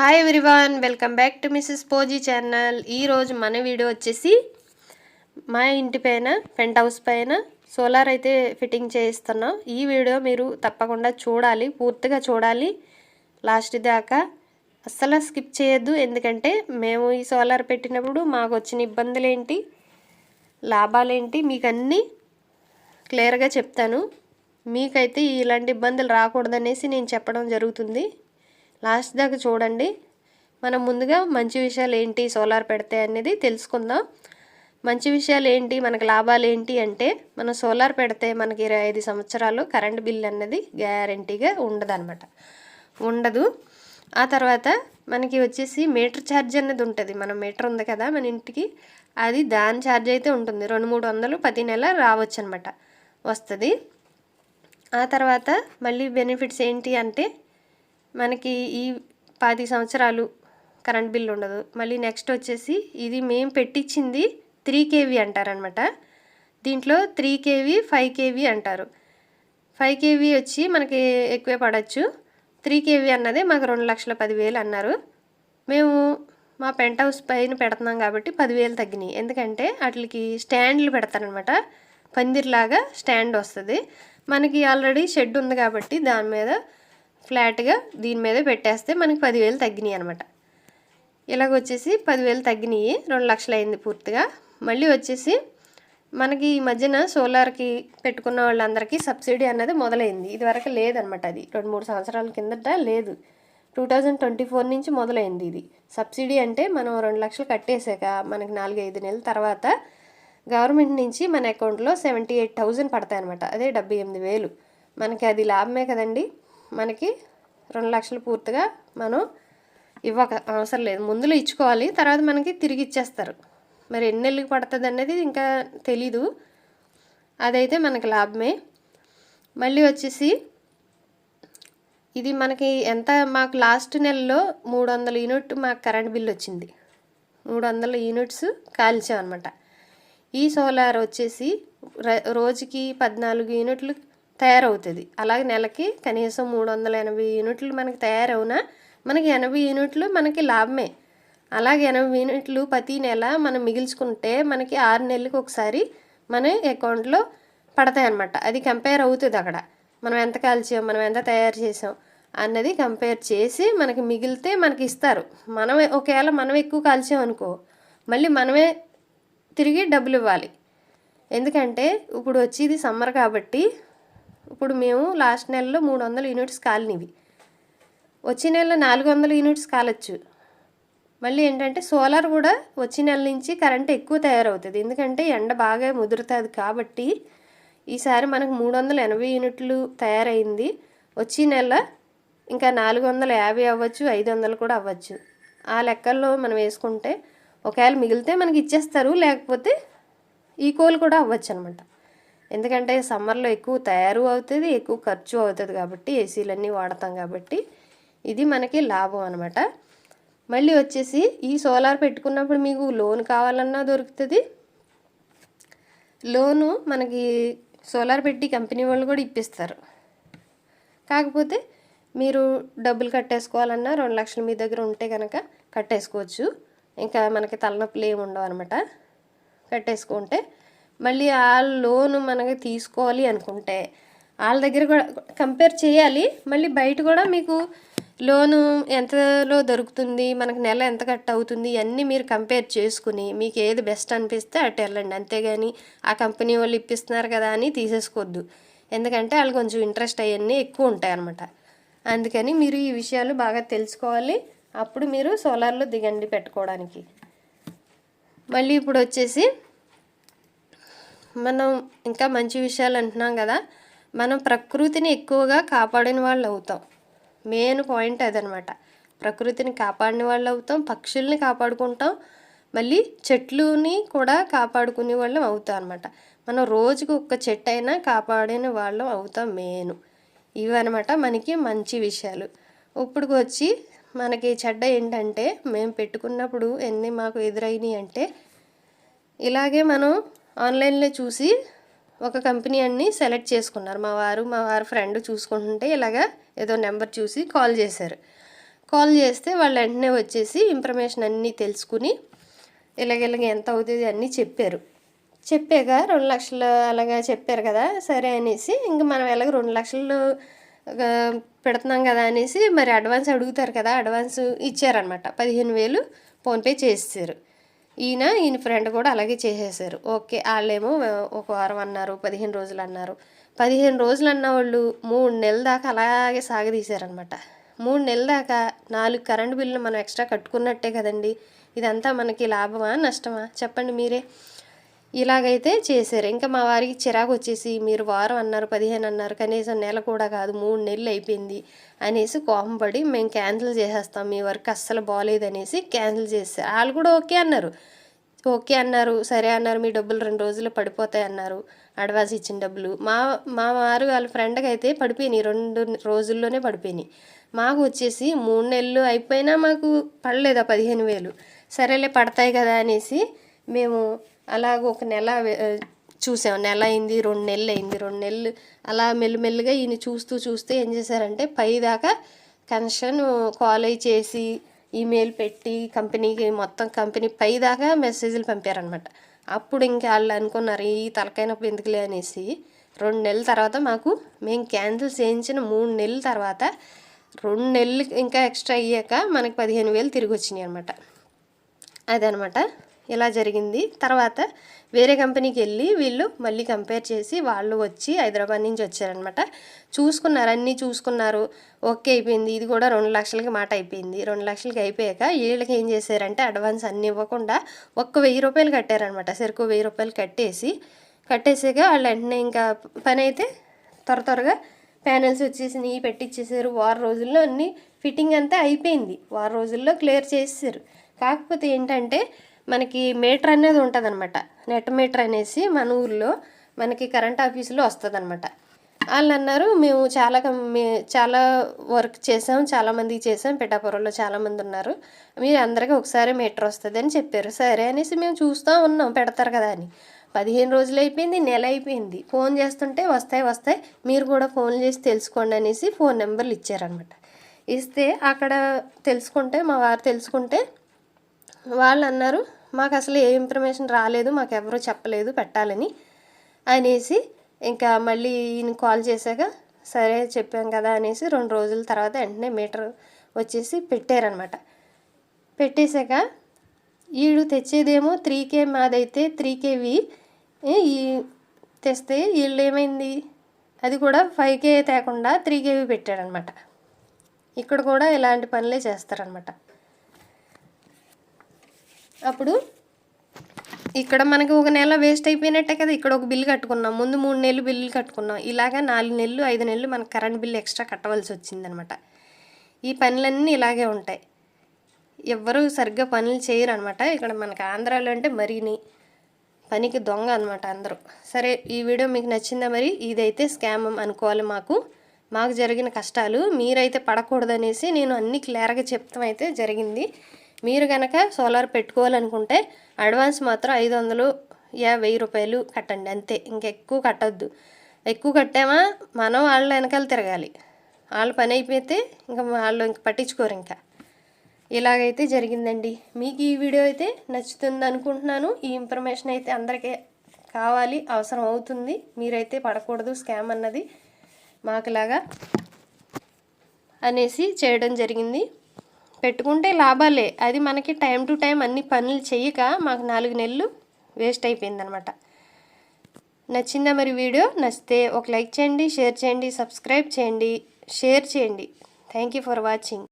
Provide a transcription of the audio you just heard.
Hi everyone welcome back to Mrs Posy channel ఈరోజు మన video వచ్చేసి మా ఇంటి పైన పెంట్ హౌస్ పైన సోలార్ అయితే ఫిట్టింగ్ చేయిస్తున్నాం. ఈ వీడియో మీరు తప్పకుండా చూడాలి పూర్తిగా చూడాలి. లాస్ట్ దాకా అస్సలు స్కిప్ చేయొద్దు. ఎందుకంటే మేము ఈ సోలార్ పెట్టినప్పుడు మాకు వచ్చిన ఇబ్బందులు ఏంటి లాభాలేంటి మీకు అన్నీ క్లియర్గా చెప్తాను. మీకైతే ఇలాంటి ఇబ్బందులు రాకూడదనేసి నేను చెప్పడం జరుగుతుంది. లాస్ట్ దాకా చూడండి. మనం ముందుగా మంచి విషయాలు ఏంటి సోలార్ పెడితే అనేది తెలుసుకుందాం. మంచి విషయాలు ఏంటి? మనకు లాభాలు ఏంటి అంటే మనం సోలార్ పెడితే మనకి ఇరవై ఐదు సంవత్సరాలు కరెంట్ బిల్ అన్నది గ్యారంటీగా ఉండదన్నమాట. ఉండదు. ఆ తర్వాత మనకి వచ్చేసి మీటర్ ఛార్జ్ అనేది ఉంటుంది. మన మీటర్ ఉంది కదా మన ఇంటికి అది దాని ఛార్జ్ అయితే ఉంటుంది. రెండు మూడు వందలు ప్రతి నెల రావచ్చు అనమాట వస్తుంది. ఆ తర్వాత మళ్ళీ బెనిఫిట్స్ ఏంటి అంటే మనకి ఈ పది సంవత్సరాలు కరెంట్ బిల్ ఉండదు. మళ్ళీ నెక్స్ట్ వచ్చేసి ఇది మేము పెట్టించింది త్రీ కేవీ అంటారనమాట దీంట్లో త్రీ కేవీ ఫైవ్ కేవీ అంటారు. ఫైవ్ కేవీ వచ్చి మనకి ఎక్కువే పడవచ్చు త్రీ కేవీ అన్నదే మాకు రెండు లక్షల పదివేలు అన్నారు. మేము మా పెంట్ హౌస్ పైన పెడుతున్నాం కాబట్టి పదివేలు తగ్గినాయి. ఎందుకంటే వాటికి స్టాండ్లు పెడతారనమాట పందిర్లాగా స్టాండ్ వస్తుంది. మనకి ఆల్రెడీ షెడ్ ఉంది కాబట్టి దాని మీద ఫ్లాట్గా దీని మీద పెట్టేస్తే మనకి పదివేలు తగ్గినాయి అనమాట ఇలాగ వచ్చేసి పదివేలు తగ్గినాయి రెండు లక్షలు అయింది పూర్తిగా. మళ్ళీ వచ్చేసి మనకి ఈ మధ్యన సోలార్కి పెట్టుకున్న వాళ్ళందరికీ సబ్సిడీ అన్నది మొదలైంది. ఇదివరకు లేదనమాట అది. రెండు మూడు సంవత్సరాల కిందట లేదు. టూ థౌజండ్ ట్వంటీ ఫోర్ నుంచి మొదలైంది ఇది. సబ్సిడీ అంటే మనం రెండు లక్షలు కట్టేశాక మనకి నాలుగు ఐదు నెలల తర్వాత గవర్నమెంట్ నుంచి మన అకౌంట్లో సెవెంటీ ఎయిట్ థౌజండ్ పడతాయి అనమాట అదే డెబ్బై ఎనిమిది వేలు. మనకి అది లాభమే కదండి. మనకి రెండు లక్షలు పూర్తిగా మనం ఇవ్వక అవసరం లేదు. ముందులో ఇచ్చుకోవాలి తర్వాత మనకి తిరిగి ఇచ్చేస్తారు. మరి ఎన్ని నెలలకు పడుతుంది అనేది ఇంకా తెలీదు. అదైతే మనకి లాభమే. మళ్ళీ వచ్చేసి ఇది మనకి ఎంత మాకు లాస్ట్ నెలలో మూడు వందల యూనిట్ మాకు కరెంట్ బిల్ వచ్చింది. మూడు వందల యూనిట్స్ కాల్చామన్నమాట. ఈ సోలార్ వచ్చేసి రోజుకి పద్నాలుగు యూనిట్లు తయారవుతుంది. అలాగే నెలకి కనీసం మూడు వందల ఎనభై యూనిట్లు మనకి తయారవునా? మనకి ఎనభై యూనిట్లు మనకి లాభమే. అలాగే ఎనభై యూనిట్లు ప్రతి నెల మనం మిగిల్చుకుంటే మనకి ఆరు నెలలకు ఒకసారి మన అకౌంట్లో పడతాయి అన్నమాట అది కంపేర్ అవుతుంది అక్కడ. మనం ఎంత కాల్చాం మనం ఎంత తయారు చేసాం అన్నది కంపేర్ చేసి మనకి మిగిలితే మనకి ఇస్తారు. మనం ఒకవేళ మనం ఎక్కువ కాల్చాం అనుకో మళ్ళీ మనమే తిరిగి డబ్బులు ఇవ్వాలి ఎందుకంటే ఇప్పుడు వచ్చేది సమ్మర్ కాబట్టి ఇప్పుడు మేము లాస్ట్ నెలలో మూడు వందల యూనిట్స్ కాలినవి. వచ్చే నెలలో నాలుగు వందల యూనిట్స్ కాలచ్చు. మళ్ళీ ఏంటంటే సోలార్ కూడా వచ్చే నెల నుంచి కరెంట్ ఎక్కువ తయారవుతుంది. ఎందుకంటే ఎండ బాగా ముదురుతుంది కాబట్టి ఈసారి మనకు మూడు వందల ఎనభై యూనిట్లు తయారైంది. వచ్చే నెల ఇంకా నాలుగు వందల యాభై అవ్వచ్చు ఐదు వందలు కూడా అవ్వచ్చు. ఆ లెక్కల్లో మనం వేసుకుంటే ఒకవేళ మిగిలితే మనకి ఇచ్చేస్తారు లేకపోతే ఈ కోలు కూడా అవ్వచ్చు అనమాట ఎందుకంటే సమ్మర్లో ఎక్కువ తయారు అవుతుంది ఎక్కువ ఖర్చు అవుతుంది కాబట్టి ఏసీలన్నీ వాడతాం కాబట్టి ఇది మనకి లాభం అనమాట మళ్ళీ వచ్చేసి ఈ సోలార్ పెట్టుకున్నప్పుడు మీకు లోన్ కావాలన్నా దొరుకుతుంది. లోను మనకి సోలార్ పెట్టి కంపెనీ వాళ్ళు కూడా ఇప్పిస్తారు. కాకపోతే మీరు డబ్బులు కట్టేసుకోవాలన్నా రెండు లక్షలు మీ దగ్గర ఉంటే కనుక కట్టేసుకోవచ్చు. ఇంకా మనకి తలనొప్పులు ఏమి ఉండవు అనమాట కట్టేసుకుంటే మళ్ళీ ఆ లోన్ మనకి తీసుకోవాలి అనుకుంటే వాళ్ళ దగ్గర కూడా కంపేర్ చేయాలి. మళ్ళీ బయట కూడా మీకు లోను ఎంతలో దొరుకుతుంది మనకు నెల ఎంత కట్ అవుతుంది ఇవన్నీ మీరు కంపేర్ చేసుకుని మీకు ఏది బెస్ట్ అనిపిస్తే అటు వెళ్ళండి. అంతేగాని ఆ కంపెనీ వాళ్ళు ఇప్పిస్తున్నారు కదా అని తీసేసుకోవద్దు. ఎందుకంటే వాళ్ళు కొంచెం ఇంట్రెస్ట్ అవన్నీ ఎక్కువ ఉంటాయి అనమాట అందుకని మీరు ఈ విషయాలు బాగా తెలుసుకోవాలి. అప్పుడు మీరు సోలార్లో దిగండి పెట్టుకోవడానికి. మళ్ళీ ఇప్పుడు వచ్చేసి మనం ఇంకా మంచి విషయాలు అంటున్నాం కదా మనం ప్రకృతిని ఎక్కువగా కాపాడిన వాళ్ళు అవుతాం. మెయిన్ పాయింట్ అదనమాట. ప్రకృతిని కాపాడిన వాళ్ళు అవుతాం పక్షుల్ని కాపాడుకుంటాం మళ్ళీ చెట్లుని కూడా కాపాడుకునే వాళ్ళం అవుతాం అనమాట మనం రోజుకు ఒక్క చెట్టు అయినా కాపాడిన వాళ్ళం అవుతాం మెయిన్ ఇవన్నమాట మనకి మంచి విషయాలు. ఇప్పుడు వచ్చి మనకి చెడ్డ ఏంటంటే మేము పెట్టుకున్నప్పుడు ఎన్ని మాకు ఎదురైనాయి అంటే ఇలాగే మనం ఆన్లైన్లో చూసి ఒక కంపెనీ అన్ని సెలెక్ట్ చేసుకున్నారు. మా వారు మా వారి ఫ్రెండ్ చూసుకుంటుంటే ఇలాగా ఏదో నెంబర్ చూసి కాల్ చేశారు. కాల్ చేస్తే వాళ్ళు వెంటనే వచ్చేసి ఇన్ఫర్మేషన్ అన్నీ తెలుసుకుని ఇలాగ ఎంత అవుతుంది అన్నీ చెప్పారు. చెప్పాక రెండు లక్షలు అలాగా చెప్పారు కదా సరే అనేసి ఇంక మనం ఎలాగ రెండు లక్షలు పెడుతున్నాం కదా అనేసి మరి అడ్వాన్స్ అడుగుతారు కదా అడ్వాన్స్ ఇచ్చారనమాట పదిహేను వేలు ఫోన్పే చేసేసారు. ఈయన ఈయన ఫ్రెండ్ కూడా అలాగే చేసేసారు. ఓకే వాళ్ళేమో ఒక వారం అన్నారు పదిహేను రోజులు అన్నారు. పదిహేను రోజులు అన్న వాళ్ళు మూడు నెలల దాకా అలాగే సాగదీశారనమాట మూడు నెలల దాకా నాలుగు కరెంటు బిల్లు మనం ఎక్స్ట్రా కట్టుకున్నట్టే కదండి. ఇదంతా మనకి లాభమా నష్టమా? చెప్పండి మీరే. ఇలాగైతే చేశారు. ఇంకా మా వారికి చిరాకు వచ్చేసి మీరు వారం అన్నారు పదిహేను అన్నారు కనీసం నెల కూడా కాదు మూడు నెలలు అయిపోయింది అనేసి కోపం పడి మేము క్యాన్సిల్ చేసేస్తాం మీ వర్క్ అస్సలు బాగాలేదు అనేసి క్యాన్సిల్ చేశారు. వాళ్ళు కూడా ఓకే అన్నారు. ఓకే అన్నారు సరే అన్నారు మీ డబ్బులు రెండు రోజులు పడిపోతాయి అన్నారు అడ్వాన్స్ ఇచ్చిన డబ్బులు. మా మా వారు వాళ్ళ ఫ్రెండ్కి అయితే పడిపోయినాయి రెండు రోజుల్లోనే పడిపోయినాయి. మాకు వచ్చేసి మూడు నెలలు అయిపోయినా మాకు పడలేదు ఆ పదిహేను వేలు. సరేలే పడతాయి కదా అనేసి మేము అలాగ ఒక నెల చూసాం. నెల అయింది రెండు నెలలు అయింది. రెండు నెలలు అలా మెల్లిమెల్లిగా ఈయన చూస్తూ చూస్తూ ఏం చేశారంటే పై దాకా కనెక్షన్ కాల్ అయి చేసి ఈమెయిల్ పెట్టి కంపెనీకి మొత్తం కంపెనీ పై దాకా మెసేజ్లు పంపారనమాట అప్పుడు ఇంకా వాళ్ళు అనుకున్నారు ఈ తలకైనప్పుడు ఎందుకులే? అనేసి. రెండు నెలల తర్వాత మాకు మేము క్యాన్సిల్ చేయించిన మూడు నెలల తర్వాత రెండు నెలలు ఇంకా ఎక్స్ట్రా అయ్యాక మనకి పదిహేను వేలు తిరిగి వచ్చినాయి అనమాట అదనమాట ఇలా జరిగింది. తర్వాత వేరే కంపెనీకి వెళ్ళి వీళ్ళు మళ్ళీ కంపేర్ చేసి వాళ్ళు వచ్చి హైదరాబాద్ నుంచి వచ్చారనమాట చూసుకున్నారు అన్నీ చూసుకున్నారు. ఓకే అయిపోయింది. ఇది కూడా రెండు లక్షలకి మాట అయిపోయింది. రెండు లక్షలకి అయిపోయాక వీళ్ళకి ఏం చేశారంటే అడ్వాన్స్ అన్నీ ఇవ్వకుండా ఒక్క వెయ్యి రూపాయలు కట్టారనమాట సరుకు వెయ్యి రూపాయలు కట్టేసి కట్టేసాక వాళ్ళు వెంటనే ఇంకా పని అయితే త్వర త్వరగా ప్యానెల్స్ వచ్చేసినాయి పెట్టించేసారు వారం రోజుల్లో అన్ని ఫిట్టింగ్ అంతా అయిపోయింది. వారం రోజుల్లో క్లియర్ చేసేసారు. కాకపోతే ఏంటంటే మనకి మీటర్ అనేది ఉంటుందన్నమాట. నెట్ మీటర్ అనేసి మన ఊర్లో మనకి కరెంట్ ఆఫీసులో వస్తుందన్నమాట. వాళ్ళు అన్నారు మేము చాలా చాలా వర్క్ చేసాం చాలామందికి చేసాం పిఠాపురంలో చాలామంది ఉన్నారు. మీరు అందరికీ ఒకసారి మీటర్ వస్తుంది అని చెప్పారు. సరే అనేసి మేము చూస్తూ ఉన్నాం పెడతారు కదా అని. పదిహేను రోజులు అయిపోయింది నెల అయిపోయింది. ఫోన్ చేస్తుంటే వస్తాయి వస్తాయి. మీరు కూడా ఫోన్ చేసి తెలుసుకోండి అనేసి ఫోన్ నెంబర్లు ఇచ్చారనమాట ఇస్తే అక్కడ తెలుసుకుంటే మా వారు తెలుసుకుంటే వాళ్ళు అన్నారు మాకు అసలు ఏ ఇన్ఫర్మేషన్ రాలేదు మాకు ఎవరూ చెప్పలేదు పెట్టాలని అనేసి ఇంకా మళ్ళీ ఈయన కాల్ చేశాక సరే చెప్పాం కదా అనేసి రెండు రోజుల తర్వాత వెంటనే మీటర్ వచ్చేసి పెట్టారనమాట. పెట్టేశాక వీడు తెచ్చేదేమో త్రీ కే మాదైతే త్రీ కేవి ఈ తెస్తే వీళ్ళు ఏమైంది అది కూడా ఫైవ్ కే తేకుండా త్రీ కేవి పెట్టాడనమాట ఇక్కడ కూడా ఇలాంటి పనులే చేస్తారనమాట. అప్పుడు ఇక్కడ మనకి ఒక నెల వేస్ట్ అయిపోయినట్టే కదా ఇక్కడ ఒక బిల్లు కట్టుకున్నాం. ముందు మూడు నెలలు బిల్లులు కట్టుకున్నాం. ఇలాగా నాలుగు నెలలు ఐదు నెలలు మనకు కరెంట్ బిల్లు ఎక్స్ట్రా కట్టవలసి వచ్చిందనమాట. ఈ పనులన్నీ ఇలాగే ఉంటాయి. ఎవ్వరూ సరిగ్గా పనులు చేయరు అనమాట ఇక్కడ మనకి ఆంధ్రాలో అంటే మరీని పనికి దొంగ అనమాట అందరూ. సరే ఈ వీడియో మీకు నచ్చిందా మరి? ఇదైతే స్కామ్ అనుకోవాలి మాకు. మాకు జరిగిన కష్టాలు మీరైతే పడకూడదనేసి నేను అన్ని క్లియర్గా చెప్తాం అయితే జరిగింది. మీరు కనుక సోలార్ పెట్టుకోవాలనుకుంటే అడ్వాన్స్ మాత్రం ఐదు వందలు యా వెయ్యి రూపాయలు కట్టండి. అంతే ఇంకెక్కువ కట్టద్దు. ఎక్కువ కట్టామా మనం వాళ్ళ వెనకాల తిరగాలి. వాళ్ళ పని అయిపోతే ఇంకా వాళ్ళు ఇంక పట్టించుకోరు ఇంకా. ఇలాగైతే జరిగిందండి. మీకు ఈ వీడియో అయితే నచ్చుతుంది అనుకుంటున్నాను. ఈ ఇన్ఫర్మేషన్ అయితే అందరికీ కావాలి అవసరం అవుతుంది. మీరైతే పడకూడదు స్కామ్ అన్నది మాకులాగా అనేసి చేయడం జరిగింది. పెట్టుకుంటే లాభాలే. అది మనకి టైం టు టైం అన్ని పనులు చేయక మాకు నాలుగు నెలలు వేస్ట్ అయిపోయిందనమాట. నచ్చిందా మరి వీడియో? నచ్చితే ఒక లైక్ చేయండి షేర్ చేయండి సబ్స్క్రైబ్ చేయండి షేర్ చేయండి. Thank you for watching